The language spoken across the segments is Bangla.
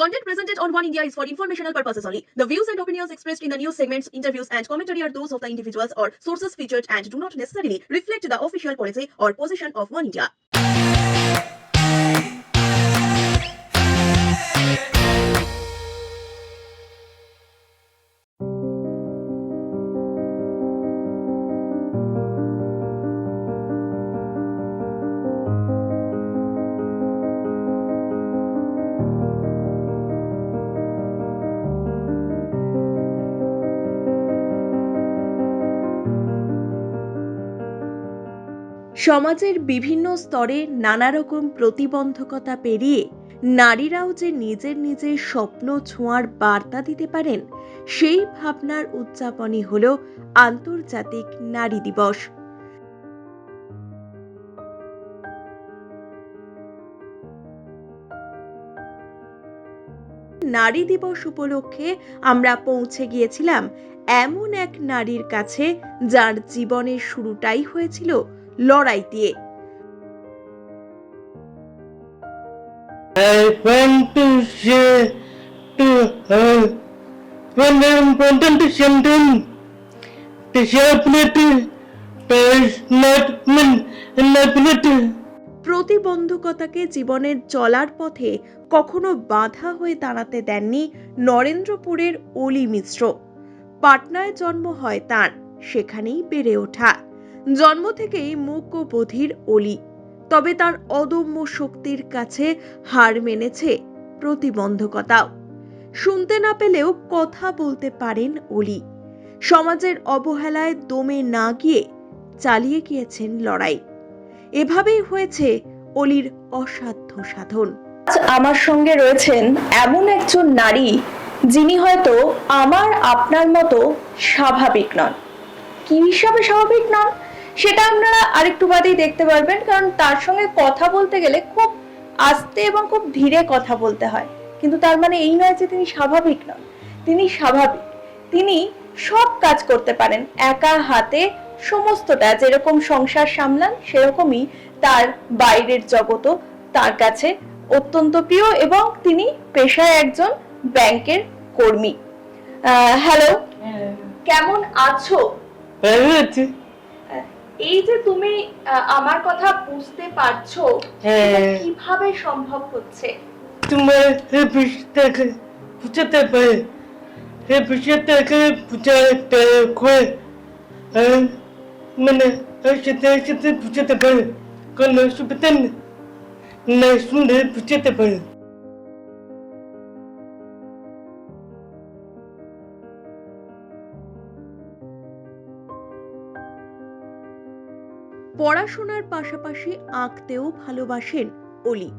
content presented on One India is for informational purposes only. The views and opinions expressed in the news segments, interviews, and commentary are those of the individuals or sources featured and do not necessarily reflect the official policy or position of One India. সমাজের বিভিন্ন স্তরে নানা রকম প্রতিবন্ধকতা পেরিয়ে নারীরাও যে নিজের নিজের স্বপ্ন ছোঁয়ার বার্তা দিতে পারেন, সেই ভাবনার উদযাপনই হল আন্তর্জাতিক নারী দিবস। নারী দিবস উপলক্ষে আমরা পৌঁছে গিয়েছিলাম এমন এক নারীর কাছে যার জীবনের শুরুটাই হয়েছিল লড়াই দিয়ে I want to share to her. Not প্রতিবন্ধকতাকে জীবনের চলার পথে কখনো বাধা হয়ে দাঁড়াতে দেননি নরেন্দ্রপুরের অলি মিশ্র। পাটনায় জন্ম হয় তার সেখানেই বেড়ে ওঠা। জন্ম থেকেই মুক ও বধির অলি, তবে তার অদম্য শক্তির কাছে হার মেনেছে প্রতিবন্ধকতাও শুনতে না পেলেও কথা বলতে পারেন অলি। সমাজের অবহেলায় দমে না গিয়ে চালিয়ে গিয়েছেন লড়াই। এভাবেই হয়েছে অলির অসাধ্য সাধন। আমার সঙ্গে রয়েছেন এমন একজন নারী, যিনি হয়তো আমার আপনার মতো স্বাভাবিক নন। কি হিসাবে স্বাভাবিক নন? সেটা আপনারা আরেকটু বাদেই দেখতে পারবেন কারণ তার সঙ্গে কথা বলতে গেলে খুব আস্তে এবং খুব ধীরে কথা বলতে হয়। কিন্তু তার মানে এই নয় যে তিনি স্বাভাবিক নন। তিনি স্বাভাবিক। তিনি সব কাজ করতে পারেন। একা হাতে সমস্তটা যেরকম সংসার সামলান সেরকমই তার বাইরের জগতও তার কাছে অত্যন্ত প্রিয় এবং তিনি পেশায় একজন ব্যাংকের কর্মী। হ্যালো কেমন আছো। এই যে তুমি আমার কথা বুঝতে পারছ হ্যাঁ। কীভাবে সম্ভব হচ্ছে? তোমার পুস্তকে পুছতে পারে। পুস্তকে পুছতে কয় মানে সাথে সাথে পুছতে পারে। কোন সুবিধা না শুনলে পুছতে পারে। পড়াশোনার পাশাপাশি আঁকতেও ভালোবাসেন অলি।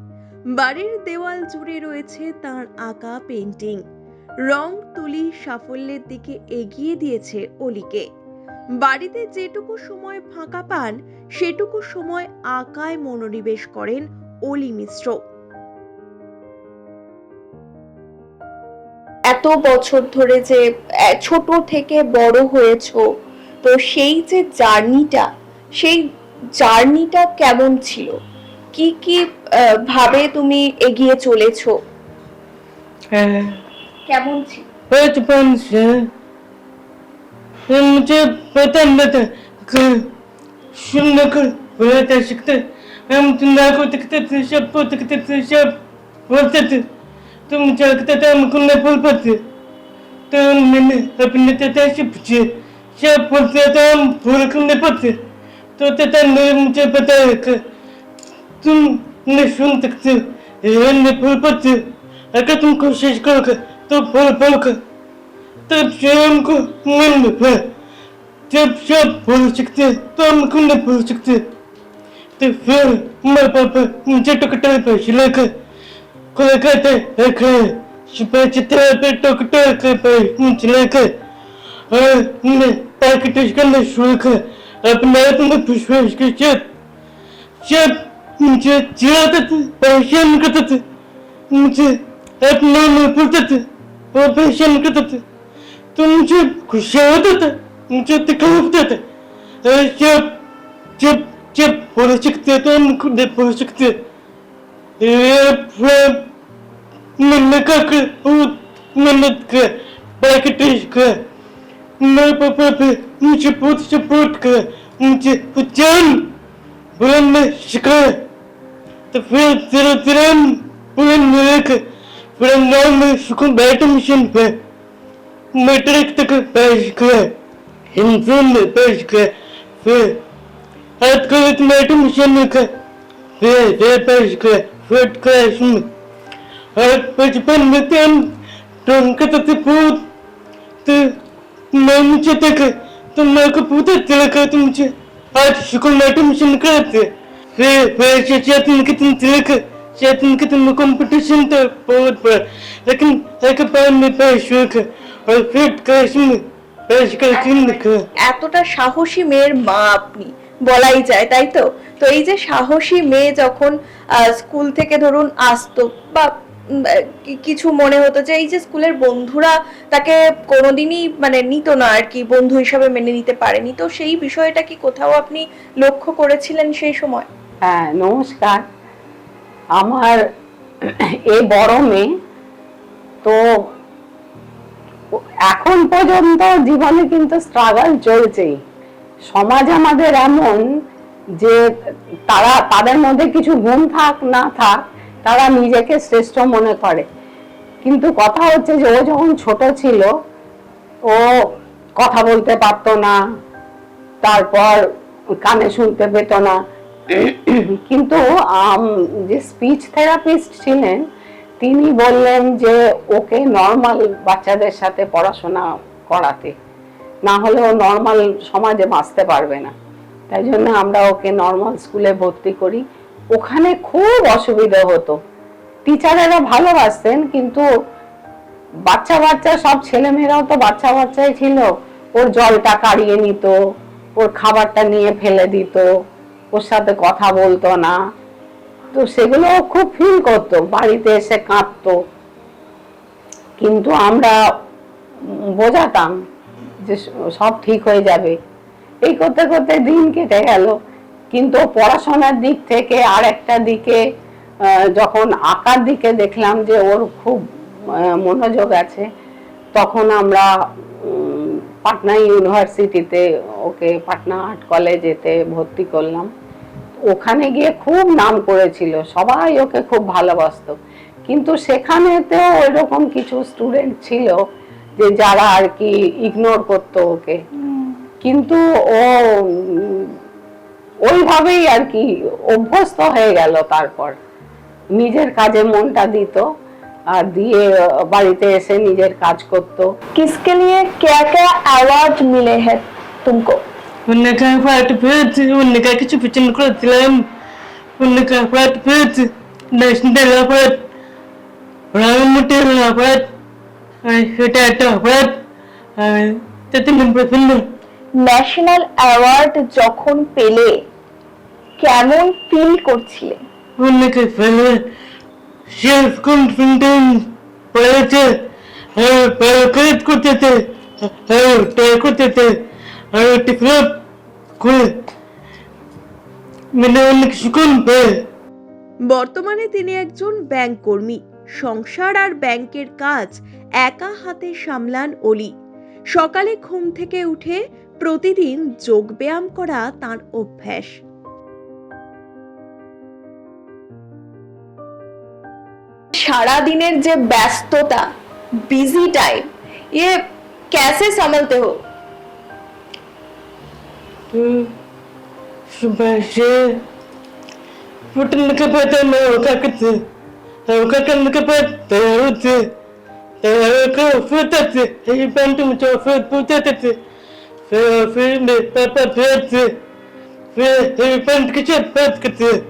বাড়ির দেওয়াল জুড়ে রয়েছে তার আঁকা পেন্টিং রং তুলি সাফল্যের দিকে এগিয়ে দিয়েছে অলিকে। বাড়িতে যেটুকু সময় ফাঁকা পান, সেটুকু সময় আঁকায় মনোনিবেশ করেন অলি মিশ্র। এত বছর ধরে যে ছোট থেকে বড় হয়েছো, তো সেই যে জার্নিটা, সেই জার্নিটা কেমন ছিল কি কি আহ, ভাবে তুমি এগিয়ে চলেছো হ্যাঁ কেমন ছিল बचपन से मुझे पसंद था कि सुनने कर बोलते सीखते हम दुनिया को दिखते थे सबको दिखते थे सब बोलते थे तो मुझे लगता था हमको नहीं बोल पाते तो मैंने अपने दादा से पूछे सब बोलते थे हम बोल कर नहीं पाते तो तेरे मुझे पता है तुम muce सुन सकते ne şun tıktı. Ne अगर तुम कोशिश करोगे तो pol polka. तब şam ko मन पे जब सब भूल सकते तो हम हमको नहीं भूल सकते तो फिर मेरे पापा मुझे टकटल पे सिलक कोई कहते रखे सुबह चित्र पे टकटल के पे मुझे लेके और मैं पैकेट करने शुरू कर अपने आप में विश्वास के साथ जब मुझे चिढ़ाते थे परेशान करते थे मुझे अपना में बोलते थे और परेशान करते थे तो मुझे गुस्सा होता था मुझे तकलीफ होता था और जब जब जब बोल सकते तो हम खुद नहीं बोल सकते ये फिर Мене как вот мене ка пакетишка. На папа мучи пут çıpırt çıpırt kı, çıpırtın, burun ve şıkı, tıfır tırı tırım, burun ve kı, burun norm ve şıkı belirtmişin ve, metrik tıkı belşkı, hinsun ve belşkı, ve, hayat kılıt belirtmişin ve kı, ve, ve belşkı, ve tıkı, hayat bacıpan ve tın, tınkı tıtı put, tı, memçe tıkı, только путать, как там че. А шикун мэтом шинкарте. Фе фе че че тин китин тилек. Че тин китин компетишн то повод пар. Лекин эка пар ме пар шук. আর ফিট কাশিম পেশকার কিনক এতটা সাহসী মেয়ের মা আপনি বলাই যায় তাই তো তো এই যে সাহসী মেয়ে যখন স্কুল থেকে ধরুন আসতো বা কিছু মনে হতো যে এই যে স্কুলের বন্ধুরা তাকে কোনোদিনই মানে নিত না আর কি, বন্ধু হিসাবে মেনে নিতে পারেনি। তো সেই বিষয়টা কি কোথাও আপনি লক্ষ্য করেছিলেন সেই সময়? হ্যাঁ নমস্কার। আমার এই বড় মেয়ে তো এখন পর্যন্ত জীবনে কিন্তু স্ট্রাগল চলছেই। সমাজ আমাদের এমন যে তারা, তাদের মধ্যে কিছু গুণ থাক, না থাক তারা নিজেকে শ্রেষ্ঠ মনে করে। কিন্তু কথা হচ্ছে যে, ও যখন ছোট ছিল, ও কথা বলতে পারতো না, তারপর কানে শুনতে পেত না। কিন্তু যে স্পিচ থেরাপিস্ট ছিলেন, তিনি বললেন যে, ওকে নর্মাল বাচ্চাদের সাথে পড়াশোনা করাতে। না হলে ও নর্মাল সমাজে বাঁচতে পারবে না। তাই জন্য আমরা ওকে নর্মাল স্কুলে ভর্তি করি। ওখানে খুব অসুবিধা হতো। টিচারেরা ভালোবাসতেন, কিন্তু বাচ্চা বাচ্চা সব ছেলেমেয়েরাও তো বাচ্চা বাচ্চাই ছিল। ওর জলটা কাড়িয়ে নিত, ওর খাবারটা নিয়ে ফেলে দিত, ওর সাথে কথা বলতো না। তো সেগুলো খুব ফিল করতো, বাড়িতে এসে কাঁদতো। কিন্তু আমরা বোঝাতাম যে সব ঠিক হয়ে যাবে। এই করতে করতে দিন কেটে গেল। কিন্তু পড়াশোনার দিক থেকে আর একটা দিকে যখন আঁকার দিকে দেখলাম যে ওর খুব মনোযোগ আছে তখন আমরা পাটনা ইউনিভার্সিটিতে ওকে পাটনা আর্ট কলেজেতে ভর্তি করলাম। ওখানে গিয়ে খুব নাম করেছিল সবাই ওকে খুব ভালোবাসতো। কিন্তু সেখানেতেও ওইরকম কিছু স্টুডেন্ট ছিল যে যারা আর কি ইগনোর করতো ওকে। কিন্তু ও ওইভাবেই আর কি অভ্যস্ত হয়ে গেল তারপর নিজের কাজে মনটা দিত আর দিয়ে বাড়িতে এসে নিজের কাজ করতো किसके लिए क्या क्या अवार्ड मिले हैं तुमको उनका फाट फेट उनका কিছু পিছন করেছিলাম उनका फाट फेट ন্যাশনাল অ্যাওয়ার্ড রামুটের অ্যাওয়ার্ড সেটা একটা অ্যাওয়ার্ড তাতে নম্বর ফিল্ম ন্যাশনাল অ্যাওয়ার্ড যখন পেলে কেমন ফিল করছিলে? অনেকে ফেলে পেয়েছে করতেছে ট্রাই করতেছে মিলে অনেক পেয়ে বর্তমানে তিনি একজন ব্যাংক কর্মী। সংসার আর ব্যাংকের কাজ একা হাতে সামলান অলি। সকালে ঘুম থেকে উঠে প্রতিদিন যোগ ব্যায়াম করা তার অভ্যাস। সারা দিনের যে ব্যস্ততা বিজি টাইম ये कैसे संभलते हो तो सुबह से फुटने के बाद मैं होका करते होका करने के बाद तैयार होते तैयार होकर फिर थे ये पैंट मुझे फिर पूछते थे फिर फिर मेरे पापा फिर थे फिर ये पैंट के साथ बात करते पैंट करने बात करने की कोशिश करते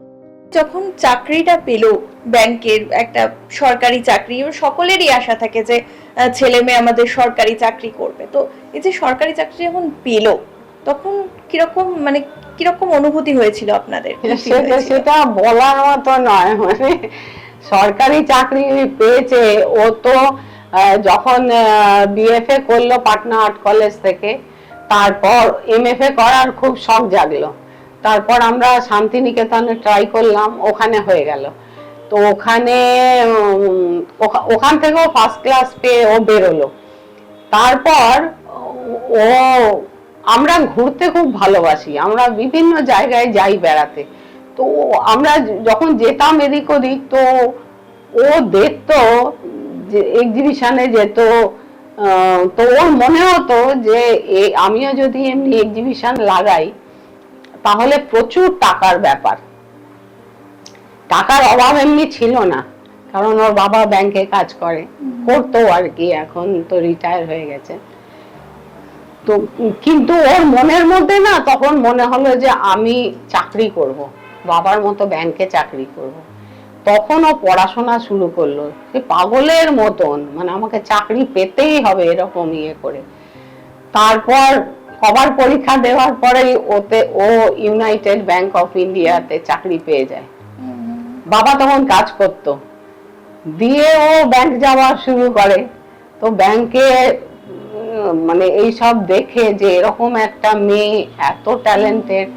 যখন চাকরিটা পেল ব্যাংকের একটা সরকারি চাকরি সকলেরই আশা থাকে যে ছেলে মেয়ে আমাদের সরকারি চাকরি করবে। তো এই যে সরকারি চাকরি যখন পেল তখন কীরকম মানে কীরকম অনুভূতি হয়েছিল আপনাদের? সেটা বলার মতো নয় মানে সরকারি চাকরি পেয়েছে ও তো যখন বিএফএ করল পাটনা আর্ট কলেজ থেকে তারপর এমএফএ করার খুব শখ জাগলো। তারপর আমরা শান্তিনিকেতনে ট্রাই করলাম, ওখানে হয়ে গেল। তো ওখানে ওখান থেকেও ফার্স্ট ক্লাস পেয়ে ও বেরোলো। তারপর ও, আমরা ঘুরতে খুব ভালোবাসি, আমরা বিভিন্ন জায়গায় যাই বেড়াতে। তো আমরা যখন যেতাম এদিক ওদিক, তো ও দেখতো যে এক্সিবিশনে যেত তো ওর মনে হতো যে আমিও যদি এমনি এক্সিবিশন লাগাই তাহলে প্রচুর টাকার ব্যাপার। টাকার অভাব এমনি ছিল না, কারণ ওর বাবা ব্যাংকে কাজ করে। করতো আর কি, এখন তো রিটায়ার হয়ে গেছে। তো কিন্তু ওর মনের মধ্যে না তখন মনে হলো যে আমি চাকরি করব, বাবার মতো ব্যাংকে চাকরি করব। তখন ও পড়াশোনা শুরু করল, সে পাগলের মতন মানে আমাকে চাকরি পেতেই হবে এরকম ইয়ে করে। তারপর সবার পরীক্ষা দেওয়ার পরেই ওতে ও ইউনাইটেড ব্যাংক অফ ইন্ডিয়াতে চাকরি পেয়ে যায়। বাবা তখন কাজ করত। দিয়ে ও ব্যাংক যাওয়া শুরু করে। তো ব্যাংকে মানে এই সব দেখে যে এরকম একটা মেয়ে এত ট্যালেন্টেড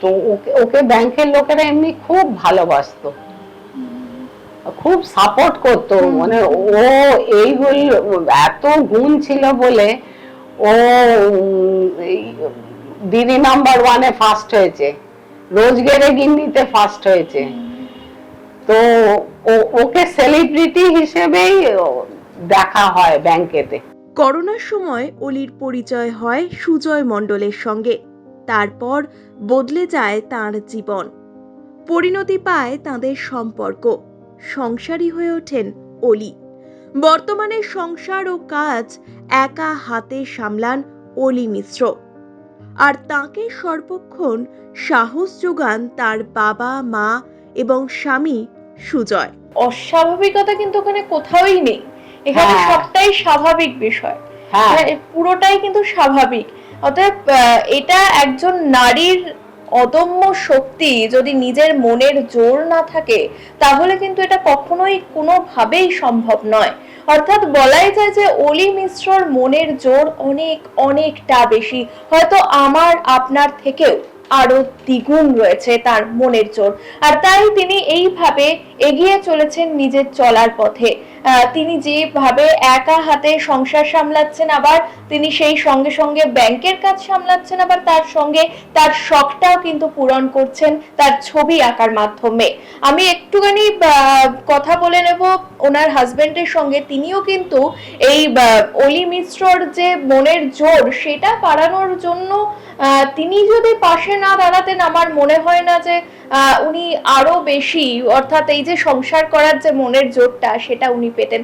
তো ওকে ওকে ব্যাংকের লোকেরা এমনি খুব ভালোবাসতো। খুব সাপোর্ট করতো। মানে ও এইগুলো এত গুণ ছিল বলে ও, দিদি নাম্বার ওয়ানে ফার্স্ট হয়েছে। রোজগেরে গিন্নিতে ফার্স্ট হয়েছে। তো ওকে সেলিব্রিটি হিসেবেই দেখা হয় ব্যাংকেতে। করোনার সময় অলির পরিচয় হয় সুজয় মণ্ডলের সঙ্গে। তারপর বদলে যায় তার জীবন। পরিণতি পায় তাদের সম্পর্ক। সংসারী হয়ে ওঠেন অলি। বর্তমানে সংসার ও কাজ একা হাতে সামলান অলি মিশ্র। আর তাকে সর্বক্ষণ সাহস যোগান তার বাবা মা এবং স্বামী সুজয়। অস্বাভাবিকতা কিন্তু ওখানে কোথাওই নেই। এখানে হ্যাঁ। সবটাই স্বাভাবিক বিষয়। হ্যাঁ। হ্যাঁ, পুরোটাই কিন্তু স্বাভাবিক। অতএব এটা একজন নারীর অদম্য শক্তি যদি নিজের মনের জোর না থাকে, তাহলে কিন্তু এটা কখনোই কোনোভাবেই সম্ভব নয়। অর্থাৎ বলাই যায় যে অলি মিশ্রর মনের জোর অনেক, অনেকটা বেশি। হয়তো আমার, আপনার থেকেও। আরও দ্বিগুণ রয়েছে তার মনের জোর। আর তাই তিনি এইভাবে এগিয়ে চলেছেন নিজের চলার পথে। তিনি যেভাবে একা হাতে সংসার সামলাচ্ছেন আবার, তিনি সেই সঙ্গে সঙ্গে ব্যাংকের কাজ সামলাচ্ছেন আবার, তার সঙ্গে তার শখটাও কিন্তু পূরণ করছেন তার ছবি আঁকার মাধ্যমে। আমি একটুখানি কথা বলে নেব ওনার হাজবেন্ডের সঙ্গে। তিনিও কিন্তু এই অলি মিশ্রর যে মনের জোর, সেটা বাড়ানোর জন্য তিনি যদি পাশে না দাঁড়াতেন, আমার মনে হয় না যে উনি আরও বেশি, অর্থাৎ এই যে সংসার করার যে মনের জোরটা, সেটা উনি পেতেন।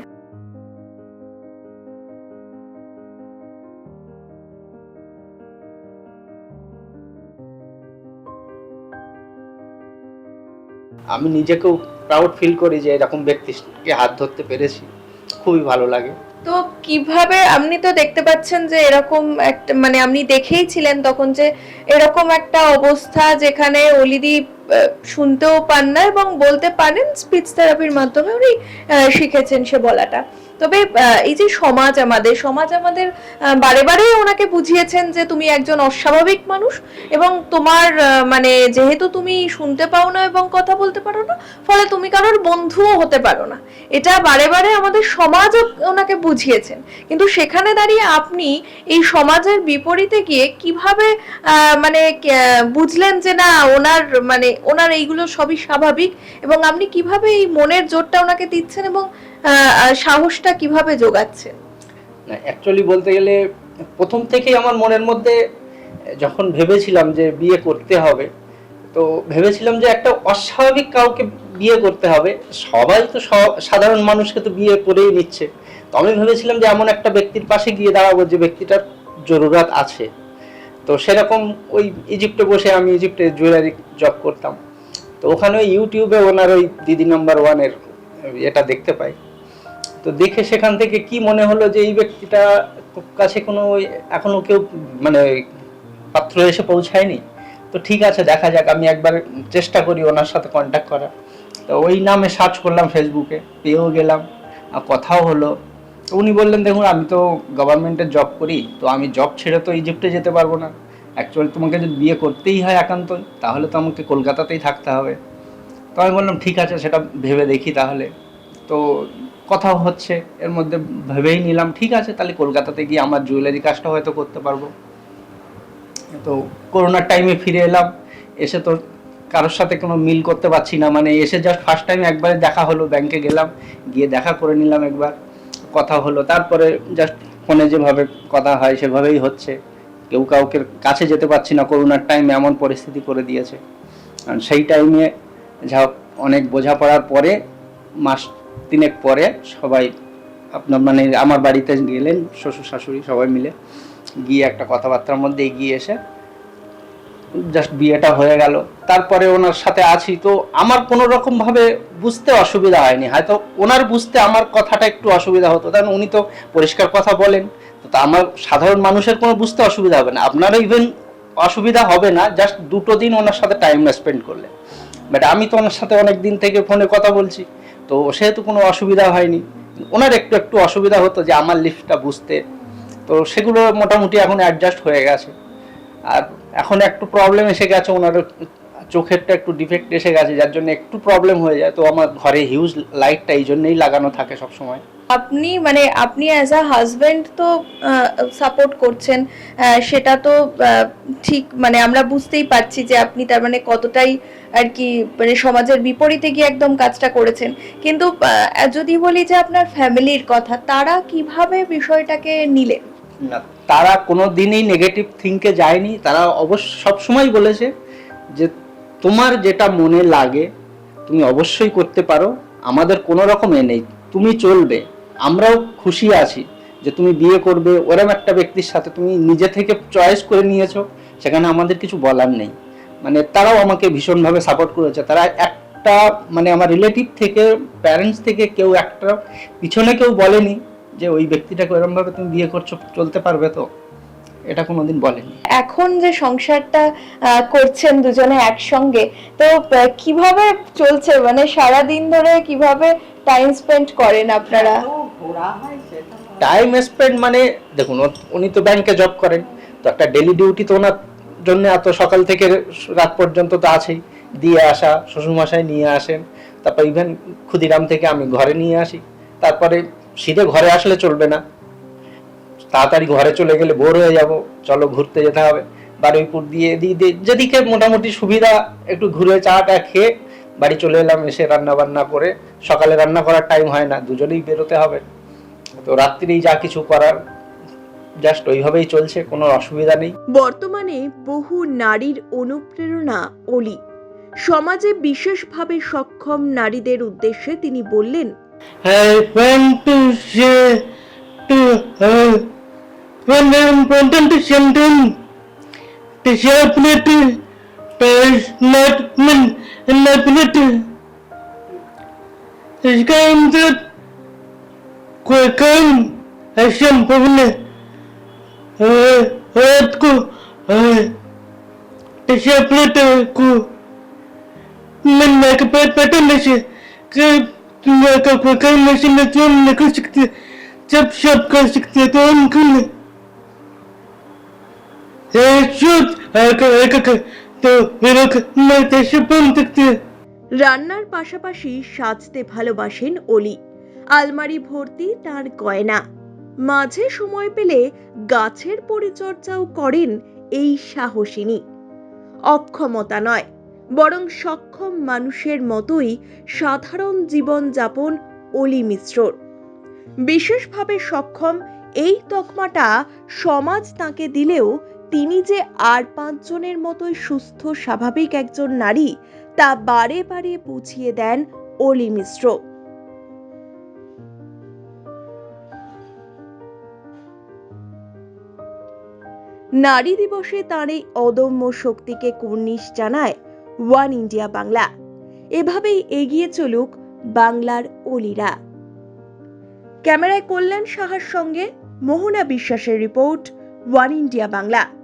আমি নিজেকেও প্রাউড ফিল করি যে এরকম ব্যক্তিকে হাত ধরতে পেরেছি। খুবই ভালো লাগে। তো কীভাবে আপনি তো দেখতে পাচ্ছেন যে এরকম একটা মানে আপনি দেখেই ছিলেন তখন যে এরকম একটা অবস্থা যেখানে অলিদি শুনতেও পান না এবং বলতে পারেন স্পিচ থেরাপির মাধ্যমে উনি শিখেছেন সে বলাটা। তবে এই যে সমাজ আমাদের সমাজ আমাদের বারে বারে ওনাকে বুঝিয়েছেন যে তুমি একজন অস্বাভাবিক মানুষ এবং তোমার মানে যেহেতু তুমি শুনতে পাও না এবং কথা বলতে পারো না, ফলে তুমি কারোর বন্ধুও হতে পারো না। এটা বারে বারে আমাদের সমাজও ওনাকে বুঝিয়েছেন। কিন্তু সেখানে দাঁড়িয়ে আপনি এই সমাজের বিপরীতে গিয়ে কীভাবে মানে বুঝলেন যে না, ওনার মানে ওনার এইগুলো সবই স্বাভাবিক এবং আপনি কীভাবে এই মনের জোরটা ওনাকে দিচ্ছেন এবং সাহসটা কীভাবে যোগাচ্ছেন অ্যাকচুয়ালি বলতে গেলে প্রথম থেকেই আমার মনের মধ্যে যখন ভেবেছিলাম যে বিয়ে করতে হবে, তো ভেবেছিলাম যে একটা অস্বাভাবিক কাউকে বিয়ে করতে হবে। সবাই তো সাধারণ মানুষকে তো বিয়ে করেই নিচ্ছে। তো আমি ভেবেছিলাম যে এমন একটা ব্যক্তির পাশে গিয়ে দাঁড়াবো যে ব্যক্তিটার জরুরাত আছে। তো সেরকম ওই ইজিপ্টে বসে আমি ইজিপ্টে জুয়েলারি জব করতাম। তো ওখানে ইউটিউবে ওনার ওই দিদি নাম্বার ওয়ানের এটা দেখতে পাই। তো দেখে সেখান থেকে কি মনে হলো যে এই ব্যক্তিটা কাছে কোনো এখনও কেউ মানে পাত্র এসে পৌঁছায়নি? তো ঠিক আছে, দেখা যাক, আমি একবার চেষ্টা করি ওনার সাথে কন্ট্যাক্ট করার। তো ওই নামে সার্চ করলাম ফেসবুকে পেয়েও গেলাম, আর কথাও হলো। তো উনি বললেন, দেখুন, আমি তো গভর্নমেন্টের জব করি, তো আমি জব ছেড়ে তো ইজিপ্টে যেতে পারব না। অ্যাকচুয়ালি তোমাকে যদি বিয়ে করতেই হয় একান্ত তাহলে তো আমাকে কলকাতাতেই থাকতে হবে। তো আমি বললাম, ঠিক আছে, সেটা ভেবে দেখি তাহলে। তো কথাও হচ্ছে, এর মধ্যে ভেবেই নিলাম, ঠিক আছে, তাহলে কলকাতাতে গিয়ে আমার জুয়েলারি কাজটা হয়তো করতে পারব। তো করোনার টাইমে ফিরে এলাম, এসে তো কারোর সাথে কোনো মিল করতে পারছি না মানে এসে জাস্ট ফার্স্ট টাইম একবারে দেখা হলো ব্যাংকে গেলাম, গিয়ে দেখা করে নিলাম একবার, কথা হলো, তারপরে জাস্ট ফোনে যেভাবে কথা হয়, সেভাবেই হচ্ছে। কেউ কাউকে কাছে যেতে পারছি না করোনার টাইমে এমন পরিস্থিতি করে দিয়েছে। আর সেই টাইমে যা অনেক বোঝাপড়ার পরে মাস তিনেক পরে সবাই আপনার মানে আমার বাড়িতে গেলেন, শ্বশুর শাশুড়ি সবাই মিলে গিয়ে একটা কথাবার্তার মধ্যে এগিয়ে এসে জাস্ট বিয়েটা হয়ে গেল। তারপরে ওনার সাথে আছি, তো আমার কোনো রকম ভাবে বুঝতে অসুবিধা হয়নি। হয়তো ওনার বুঝতে আমার কথাটা একটু অসুবিধা হতো, কারণ উনি তো পরিষ্কার কথা বলেন। তো তা আমার সাধারণ মানুষের কোনো বুঝতে অসুবিধা হবে না। আপনারও ইভেন অসুবিধা হবে না জাস্ট দুটো দিন ওনার সাথে টাইম স্পেন্ড করলে বাট আমি তো ওনার সাথে অনেক দিন থেকে ফোনে কথা বলছি। তো সেহেতু কোনো অসুবিধা হয়নি। ওনার একটু একটু অসুবিধা হতো যে আমার লিফটটা বুঝতে। তো সেগুলো মোটামুটি এখন অ্যাডজাস্ট হয়ে গেছে। আর এখন একটু প্রবলেম এসে গেছে, ওনার চোখেরটা একটু ডিফেক্ট এসে গেছে, যার জন্য একটু প্রবলেম হয়ে যায়। তো আমার ঘরে হিউজ লাইটটা এই জন্যেই লাগানো থাকে সব সময় আপনি মানে আপনি অ্যাজ আ হাজব্যান্ড তো সাপোর্ট করছেন সেটা তো ঠিক মানে আমরা বুঝতেই পারছি যে আপনি তার মানে কতটাই আর কি মানে সমাজের বিপরীতে গিয়ে একদম কাজটা করেছেন। কিন্তু যদি বলি যে আপনার ফ্যামিলির কথা, তারা কীভাবে বিষয়টাকে নিলেন? তারা কোনো দিনই নেগেটিভ থিঙ্কে যায়নি। তারা অবশ্য সবসময় বলেছে যে তোমার যেটা মনে লাগে, তুমি অবশ্যই করতে পারো। আমাদের কোনো রকম এ নেই। তুমি চলবে। আমরাও খুশি আছি যে তুমি বিয়ে করবে ওরম একটা ব্যক্তির সাথে তুমি নিজে থেকে চয়েস করে নিয়েছো সেখানে আমাদের কিছু বলার নেই। মানে তারাও আমাকে ভীষণভাবে সাপোর্ট করেছে। তারা একটা মানে আমার রিলেটিভ থেকে প্যারেন্টস থেকে কেউ একটা পিছনে কেউ বলেনি যে ওই ব্যক্তিটাকে ওরম ভাবে তুমি বিয়ে করছ চলতে পারবে তো? এটা কোনোদিন বলেনি। এখন যে সংসারটা করছেন দুজনে একসঙ্গে তো কীভাবে চলছে? মানে সারা দিন ধরে কীভাবে টাইম স্পেন্ড করেন আপনারা? টাইম স্পেন্ড মানে দেখুন উনি তো ব্যাংকে জব করেন, তো একটা ডেলি ডিউটি তো ওনার জন্য এত সকাল থেকে রাত পর্যন্ত তো আছেই। দিয়ে আসা, শ্বশুরমশাই নিয়ে আসেন, তারপর ইভেন ক্ষুদিরাম থেকে আমি ঘরে নিয়ে আসি। তারপরে সিধে ঘরে আসলে চলবে না। তাড়াতাড়ি ঘরে চলে গেলে বোর হয়ে যাব, চলো ঘুরতে যেতে হবে। বারুইপুর দিয়ে দিয়ে, যেদিকে মোটামুটি সুবিধা, একটু ঘুরে চাটা খেয়ে বাড়ি চলে এলাম এসে রান্না বান্না করে সকালে রান্না করার টাইম হয় না দুজনেই বেরোতে হবে। তো রাত্রিরেই যা কিছু করার জাস্ট ওইভাবেই চলছে কোনো অসুবিধা নেই। বর্তমানে বহু নারীর অনুপ্রেরণা অলি। সমাজে বিশেষভাবে সক্ষম নারীদের উদ্দেশ্যে তিনি বললেন I want to share to But men and my blood is going to कोई असंभव ने रात को डिसप्लेट को मन में पैटर्न से कोई काम मशीन में जो हम कर सकते जब सब कर सकते तो हम क्यों नहीं রান্নার পাশাপাশি সাজতে ভালোবাসেন অলি। আলমারি ভর্তি তার গয়না। মাঝে সময় পেলে গাছের পরিচর্যাও করেন এই সাহসিনী। অক্ষমতা নয়, বরং সক্ষম মানুষের মতোই সাধারণ জীবন যাপন অলি মিশ্রর। বিশেষভাবে সক্ষম এই তকমাটা সমাজ তাকে দিলেও তিনি যে আর পাঁচজনের মতোই সুস্থ, স্বাভাবিক একজন নারী, তা বারে বারে বুঝিয়ে দেন অলি মিশ্র। নারী দিবসে তার এই অদম্য শক্তিকে কুর্নিশ জানায় ওয়ান ইন্ডিয়া বাংলা। এভাবেই এগিয়ে চলুক বাংলার অলিরা। ক্যামেরায় কল্যাণ সাহার সঙ্গে মোহনা বিশ্বাসের রিপোর্ট ওয়ান ইন্ডিয়া বাংলা।